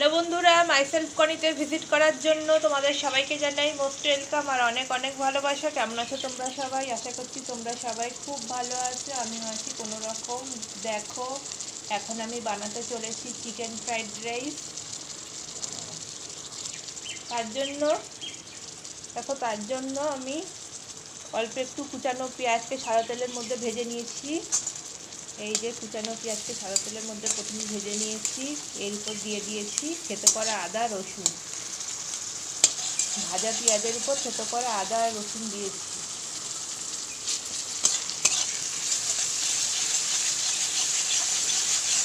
Hello বন্ধুরা myself কনিতে visit করার জন্য তোমাদের সবাইকে জানাই মোস্ট ওয়েলকাম আর অনেক অনেক ভালোবাসা। কেমন আছো তোমরা সবাই? আশা করছি তোমরা সবাই খুব ভালো আছো। আমিও আছি কোনো রকম দেখো, এখন আমি বানাতে চলেছি চিকেন ফ্রাইড রাইস তার জন্য, দেখো তার জন্য আমি অল্প একটু কুচানো পেঁয়াজকে সাদা তেলের মধ্যে ভেজে নিয়েছি। এই যে কুচানো পেঁয়াজকে সাদা তেলের মধ্যে প্রথমে ভেজে নিয়েছি। এর উপর দিয়ে দিয়েছি খেতে করা আদা, রসুন। ভাজা পেঁয়াজের উপর থেতো করা আদা রসুন দিয়েছি।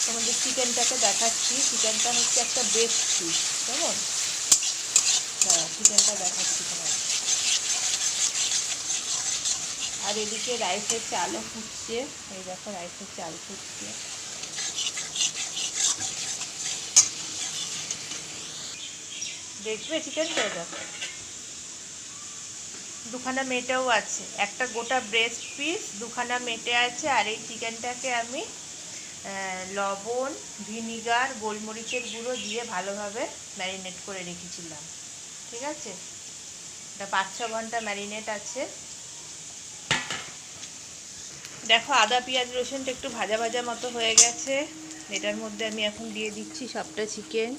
তোমাদের চিকেনটাকে দেখাচ্ছি। চিকেনটা হচ্ছে একটা বেস্ট পিস কেমন? হ্যাঁ চিকেনটা দেখাচ্ছি তোমার আর এদিকে রাইসের চালও ফুটছে। এই দেখো রাইসের চাল ফুটছে। দেখবে চিকেনটা দেখো। দুখানা মেটেও আছে। একটা গোটা ব্রেস্ট পিস দুখানা মেটে আছে। আর এই চিকেনটাকে আমি লবণ, ভিনিগার, গোলমরিচের গুঁড়ো দিয়ে ভালোভাবে ম্যারিনেট করে রেখেছিলাম। ঠিক আছে? এটা পাঁচ ছ ঘণ্টা ম্যারিনেট আছে। দেখো, আদা, পেঁয়াজ, রসুনটা একটু ভাজা ভাজা মতো হয়ে গেছে। এটার মধ্যে আমি এখন দিয়ে দিচ্ছি সবটা চিকেন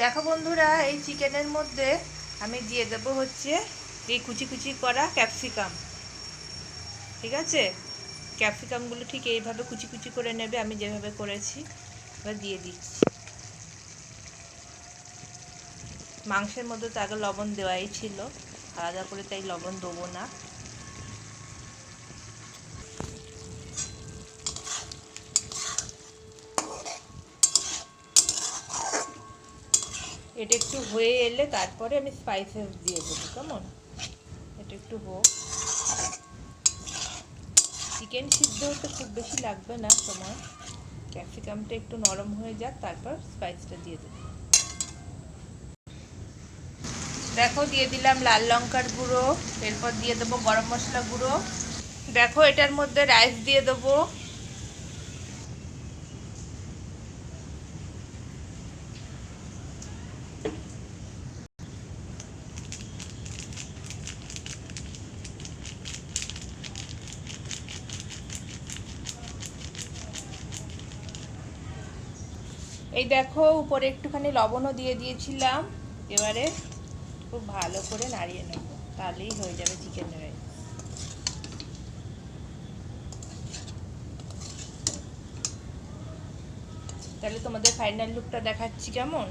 দেখো বন্ধুরা, এই চিকেনের মধ্যে আমি দিয়ে দেবো হচ্ছে এই কুচি কুচি করা ক্যাপসিকাম ঠিক আছে? ক্যাপসিকামগুলো ঠিক এইভাবে কুচি কুচি করে নেবে, আমি যেভাবে করেছি এবার দিয়ে দিচ্ছি। মাংসের মধ্যে তো আগে লবণ দেওয়াই ছিল, আলাদা করে তাই লবণ দেবো না। এটা একটু হয়ে এলে তারপরে আমি স্পাইসেস দিয়ে দেবো, কেমন? এটা একটু হোক। চিকেন সিদ্ধ হতে খুব বেশি লাগবে না সময়। ক্যাপসিকামটা একটু নরম হয়ে যাক, তারপর স্পাইসটা দিয়ে দেব। দেখো, দিয়ে দিলাম লাল লঙ্কার গুঁড়ো, এরপর দিয়ে দেবো গরম মশলা গুঁড়ো। দেখো, এটার মধ্যে রাইস দিয়ে দেবো। এই দেখো, উপরে একটুখানি লবণও দিয়ে দিয়েছিলাম। এবারে খুব ভালো করে নাড়িয়ে নেব, তাহলেই হয়ে যাবে চিকেন রাইস তাহলে তোমাদের ফাইনাল লুকটা দেখাচ্ছি কেমন?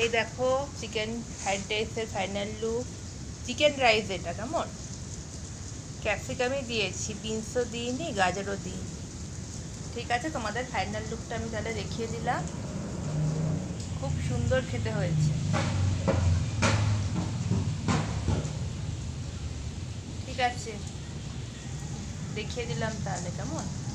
এই দেখো চিকেন ফ্রাইড রাইসের ফাইনাল লুক চিকেন রাইস এটা কেমন? ক্যাপসিকামই দিয়েছি বিনসও দিইনি, গাজরও দিইনি। ঠিক আছে, তোমাদের ফাইনাল লুকটা আমি তাহলে দেখিয়ে দিলাম। খুব সুন্দর খেতে হয়েছে। ঠিক আছে। দেখিয়ে দিলাম তাহলে, কেমন?